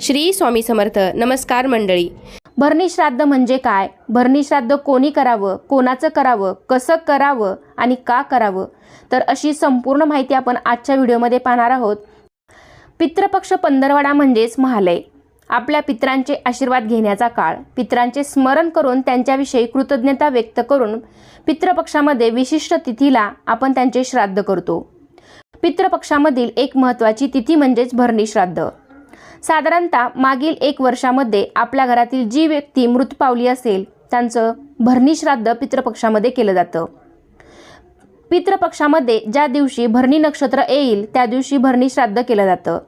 श्री स्वामी समर्थ. नमस्कार मंडळी. भरणी श्राद्ध म्हणजे काय? भरणी श्राद्ध कोणी करावं? कोणाचं करावं? कसं करावं? आणि का करावं? तर अशी संपूर्ण माहिती आपण आजच्या व्हिडिओमध्ये पाहणार आहोत. पितृपक्ष पंधरवडा म्हणजेच महालय. आपल्या पित्रांचे आशीर्वाद घेण्याचा काळ. पित्रांचे स्मरण करून त्यांच्याविषयी कृतज्ञता व्यक्त करून पितृपक्षामध्ये विशिष्ट तिथीला आपण त्यांचे श्राद्ध करतो. पितृपक्षामधील एक महत्त्वाची तिथी म्हणजेच भरणी श्राद्ध साधारणतः मागील एक वर्षामध्ये आपल्या घरातील जी व्यक्ती मृत पावली असेल त्यांचं भरणी श्राद्ध पितृपक्षामध्ये केलं जातं. पितृपक्षामध्ये ज्या दिवशी भरणी नक्षत्र येईल त्या दिवशी भरणी श्राद्ध केलं जातं.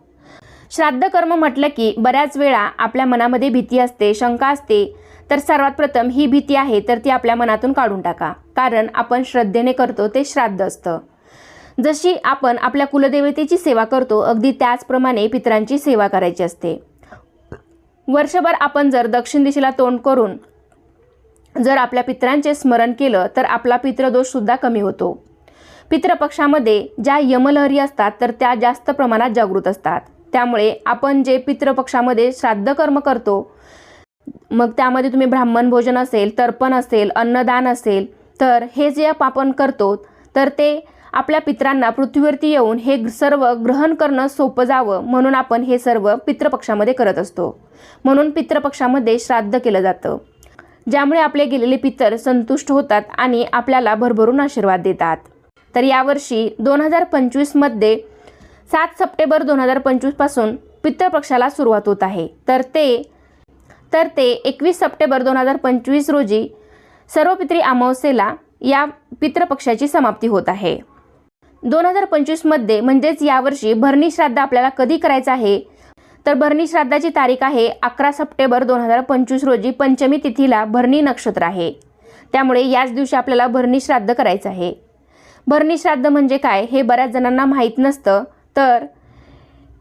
श्राद्ध कर्म म्हटलं की बऱ्याच वेळा आपल्या मनामध्ये भीती असते शंका असते तर सर्वात प्रथम ही भीती आहे तर ती आपल्या मनातून काढून टाका. कारण आपण श्रद्धेने करतो ते श्राद्ध असतं. जशी आपण आपल्या कुलदेवतेची सेवा करतो अगदी त्याचप्रमाणे पितरांची सेवा करायची असते. वर्षभर आपण जर दक्षिण दिशेला तोंड करून जर आपल्या पितरांचे स्मरण केलं तर आपला पितृदोषसुद्धा कमी होतो. पितृपक्षामध्ये ज्या यमलहरी असतात तर त्या जास्त प्रमाणात जागृत असतात. त्यामुळे आपण जे पितृपक्षामध्ये श्राद्ध कर्म करतो मग त्यामध्ये तुम्ही ब्राह्मण भोजन असेल तर्पण असेल अन्नदान असेल तर हे जे आपण करतो तर ते आपल्या पित्रांना पृथ्वीवरती येऊन हे सर्व ग्रहण करणं सोपं जावं म्हणून आपण हे सर्व पितृपक्षामध्ये करत असतो. म्हणून पितृपक्षामध्ये श्राद्ध केलं जातं. ज्यामुळे आपले गेलेले पितर संतुष्ट होतात आणि आपल्याला भरभरून आशीर्वाद देतात. तर यावर्षी दोन हजार पंचवीसमध्ये सात सप्टेंबर दोन हजार पंचवीसपासून पितृपक्षाला सुरुवात होत आहे. तर ते तर ते एकवीस सप्टेंबर दोन हजार पंचवीस रोजी सर्व पित्री अमावस्येला या पितृपक्षाची समाप्ती होत आहे. दोन हजार पंचवीसमध्ये म्हणजेच यावर्षी भरणी श्राद्ध आपल्याला कधी करायचं आहे? तर भरणी श्राद्धाची तारीख आहे अकरा सप्टेंबर दोन हजार पंचवीस रोजी पंचमी तिथीला भरणी नक्षत्र आहे. त्यामुळे याच दिवशी आपल्याला भरणी श्राद्ध करायचं आहे. भरणी श्राद्ध म्हणजे काय हे बऱ्याच जणांना माहीत नसतं तर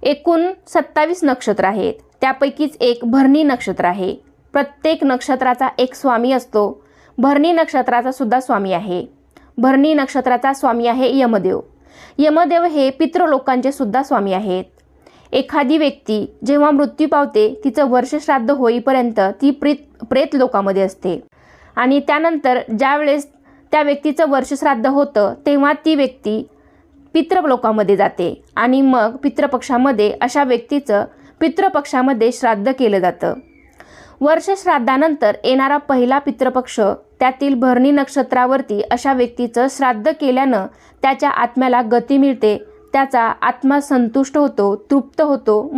एकूण सत्तावीस नक्षत्र आहेत. त्यापैकीच एक भरणी नक्षत्र आहे. प्रत्येक नक्षत्राचा एक स्वामी असतो. भरणी नक्षत्राचा सुद्धा स्वामी आहे. भरणी नक्षत्राचा स्वामी आहे यमदेव. यमदेव हे पितृलोकांचे सुद्धा स्वामी आहेत. एखादी व्यक्ती जेव्हा मृत्यू पावते तिचं वर्षश्राद्ध होईपर्यंत ती प्रेत प्रेत लोकामध्ये असते. आणि त्यानंतर ज्यावेळेस त्या व्यक्तीचं वर्षश्राद्ध होतं तेव्हा ती व्यक्ती पितृलोकामध्ये जाते आणि मग पितृपक्षामध्ये अशा व्यक्तीचं पितृपक्षामध्ये श्राद्ध केलं जातं. वर्षश्राद्धानंतर येणारा पहिला पितृपक्ष त्यातील भरणी नक्षत्रावरती अशा व्यक्तीचं श्राद्ध केल्यानं त्याच्या आत्म्याला गती मिळते त्याचा आत्मा संतुष्ट होतो तृप्त होतो.